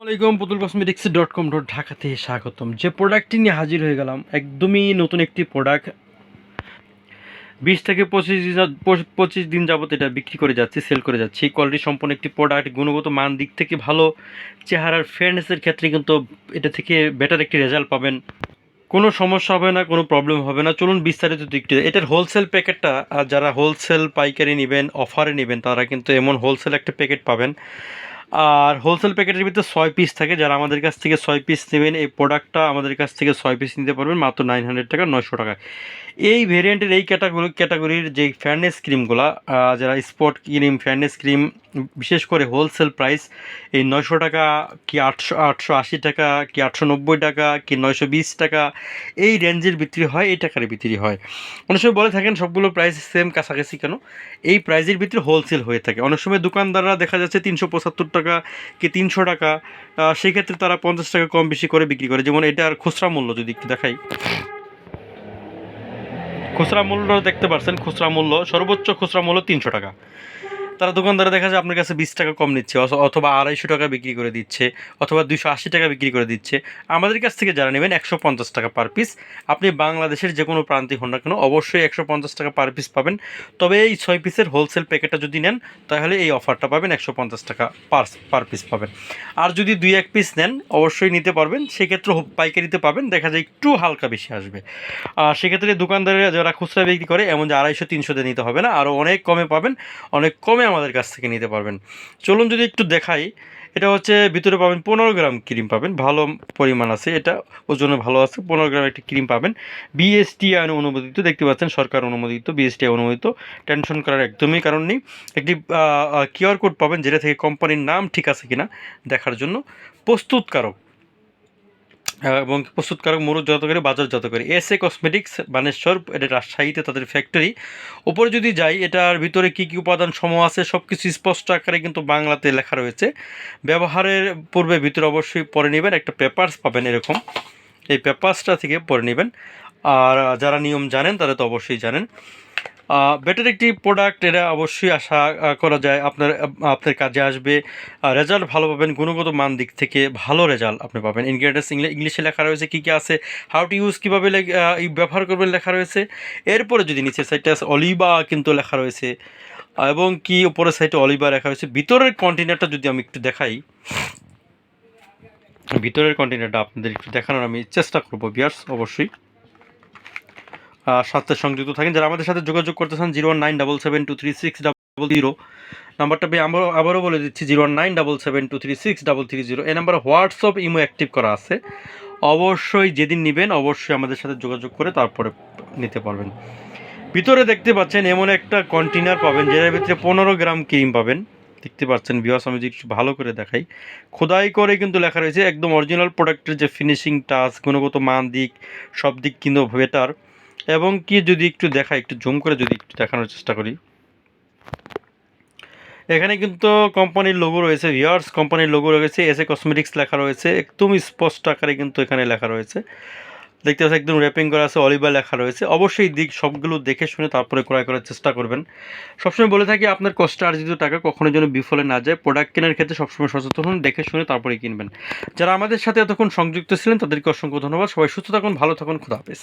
আসসালামাইকুম পুতুল cosmetics dot com dot ঢাকাতে স্বাগতম। যে প্রোডাক্টটি নিয়ে হাজির হয়ে গেলাম, একদমই নতুন একটি প্রোডাক্ট বিশ থেকে পঁচিশ পঁচিশ- দিন যাবত এটা বিক্রি করে যাচ্ছি সেল করে যাচ্ছি। কোয়ালিটি সম্পন্ন একটি প্রোডাক্ট গুণগত মান দিক থেকে ভালো। চেহারার ফেয়ারনেসের ক্ষেত্রে কিন্তু এটা থেকে বেটার একটি রেজাল্ট পাবেন। কোনো সমস্যা হবে না, কোনো প্রবলেম হবে না। চলুন বিস্তারিত দিকটি। এটার হোলসেল প্যাকেটটা যারা হোলসেল পাইকারি নেবেন অফারে নেবেন, তারা কিন্তু এমন হোলসেল একটা প্যাকেট পাবেন। আর হোলসেল প্যাকেটের ভিতরে ছয় পিস থাকে। যারা আমাদের কাছ থেকে ছয় পিস নেবেন, এই প্রোডাক্টটা আমাদের কাছ থেকে ছয় পিস নিতে পারবেন, মাত্র নাইন হান্ড্রেড টাকা, নয়শো টাকা। এই ভেরিয়েন্টের এই ক্যাটাগরি ক্যাটাগরির যে ফ্যারনেস ক্রিমগুলো যারা স্পট ক্রিম ফ্যারনেস ক্রিম বিশেষ করে হোলসেল প্রাইস এই নয়শো টাকা কি আটশো আটশো আশি টাকা, কি আটশো নব্বই টাকা, কি নয়শো বিশ টাকা, এই রেঞ্জের বিক্রি হয়, এই টাকার বিক্রি হয়। অনেক সময় বলে থাকেন, সবগুলো প্রাইস সেম কাছাকাছি কেন? এই প্রাইজের ভিতরে হোলসেল হয়ে থাকে। অনেক সময় দোকানদাররা দেখা যাচ্ছে তিনশো পঁচাত্তর টাকা কি তিনশো টাকা সেক্ষেত্রে তারা পঞ্চাশ টাকা কম বেশি করে বিক্রি করে। যেমন এটার খুচরা মূল্য যদি একটু দেখাই। খুচরা মূল্য দেখতে পাচ্ছেন খুচরা মূল্য, সর্বোচ্চ খুচরা মূল্য তিনশো টাকা। তারা দোকানদারে দেখা যায় আপনার কাছে বিশ টাকা কম নিচ্ছে, অথ- অথবা আড়াইশো টাকা বিক্রি করে দিচ্ছে, অথবা দুশো আশি টাকা বিক্রি করে দিচ্ছে। আমাদের কাছ থেকে যারা নেবেন একশো পঞ্চাশ টাকা পার পিস আপনি বাংলাদেশের যে কোনো প্রান্তে হন না কেন, অবশ্যই একশো পঞ্চাশ টাকা পার পিস পাবেন। তবে এই ছয় পিসের হোলসেল প্যাকেটটা যদি নেন, তাহলে এই অফারটা পাবেন একশো পঞ্চাশ টাকা পার পার পিস পাবেন। আর যদি দুই এক পিস নেন, অবশ্যই নিতে পারবেন। সেক্ষেত্রে পাইকারিতে পাবেন, দেখা যায় একটু হালকা বেশি আসবে। আর সেক্ষেত্রে দোকানদারেরা যারা খুচরা বিক্রি করে, এমন যে আড়াইশো তিনশোতে নিতে হবে না আরও অনেক কমে পাবেন। অনেক কমে আমাদের কাছ থেকে নিতে পারবেন। চলুন যদি একটু দেখাই, এটা হচ্ছে ভিতরে পাবেন পনেরো গ্রাম ক্রিম পাবেন, ভালো পরিমাণ আছে এটা, ওজনে ভালো আছে, পনেরো গ্রাম একটি ক্রিম পাবেন। বিএসটি আইন অনুমোদিত, দেখতে পাচ্ছেন সরকার অনুমোদিত বিএসটি অনুমোদিত, টেনশন করার একদমই কারণ নেই। একটি কিউআর কোড পাবেন, যেটা থেকে কোম্পানির নাম ঠিক আছে কিনা দেখার জন্য। প্রস্তুতকারক এবং প্রস্তুতকারক মরুজাতকারী বাজারজাতকারী এস এ কসমেটিক্স বানেশ্বর, এটা রাজশাহীতে তাদের ফ্যাক্টরি ওপরে যদি যাই, এটার ভিতরে কী কী উপাদান সমূহ আছে সব কিছু স্পষ্ট আকারে কিন্তু বাংলাতে লেখা রয়েছে। ব্যবহারের পূর্বে ভিতরে অবশ্যই পরে নেবেন, একটা পেপার্স পাবেন এরকম। এই পেপার্সটা থেকে পরে নেবেন। আর যারা নিয়ম জানেন, তারা তো অবশ্যই জানেন। বেটার একটি প্রোডাক্ট এটা অবশ্যই আশা করা যায় আপনার আপনার কাজে আসবে। রেজাল্ট ভালো পাবেন, গুণগত মান দিক থেকে ভালো রেজাল্ট আপনি পাবেন। ইনগ্রেডিয়েন্টস ইংলিশে লেখা রয়েছে কী কী আছে হাউ টু ইউজ কীভাবে ব্যবহার করবেন লেখা রয়েছে। এরপরে যদি নিচের সাইডটা অলিবা কিন্তু লেখা রয়েছে। এবং কি উপরের সাইডে অলিবা লেখা রয়েছে। ভিতরের কন্টেনারটা যদি আমি একটু দেখাই, ভিতরের কন্টেনারটা আপনাদের একটু দেখানোর আমি চেষ্টা করব বিয়ার্স অবশ্যই। সাথে সংযুক্ত থাকেন। যারা আমাদের সাথে যোগাযোগ করতে চান zero nine double seven two three six double zero. নাম্বারটা আমি আবারও আবারও বলে দিচ্ছি, zero nine double seven two three six double three zero. এই নাম্বারে হোয়াটসঅ্যাপ, ইমো অ্যাক্টিভ করা আছে। অবশ্যই যেদিন নেবেন, অবশ্যই আমাদের সাথে যোগাযোগ করে তারপরে নিতে পারবেন। ভিতরে দেখতে পাচ্ছেন, এমন একটা কন্টেনার পাবেন, যেটার ভিতরে পনেরো গ্রাম ক্রিম পাবেন। দেখতে পাচ্ছেন বিয়াস আমি যদি ভালো করে দেখাই। খোদাই করে কিন্তু লেখা রয়েছে, একদম অরিজিনাল প্রোডাক্টের যে ফিনিশিং টাচ গুণগত মান দিক, সব দিক কিন্তু বেটার এবং কি যদি একটু দেখাই, একটু জুম করে যদি একটু দেখানোর চেষ্টা করি। এখানে কিন্তু কোম্পানির লোগো রয়েছে ভিয়ার্স কোম্পানির লোগো রয়েছে এস কসমেটিক্স লেখা রয়েছে, একদম স্পষ্ট আকারে কিন্তু এখানে লেখা রয়েছে। দেখতে পাচ্ছি একদম র্যাপিং করা আছে অলিভা লেখা রয়েছে। অবশ্যই দিক সবগুলো দেখে শুনে তারপরে ক্রয় করার চেষ্টা করবেন। সবসময় বলে থাকি, আপনার কষ্ট আর্জিত টাকা কখনো যেন বিফলে না যায় প্রোডাক্ট কেনার ক্ষেত্রে সবসময় সচেতন হন, দেখে শুনে তারপরে কিনবেন। যারা আমাদের সাথে এতক্ষণ সংযুক্ত ছিলেন, তাদেরকে অসংখ্য ধন্যবাদ। সবাই সুস্থ থাকুন, ভালো থাকুন, খুদা হাফেজ।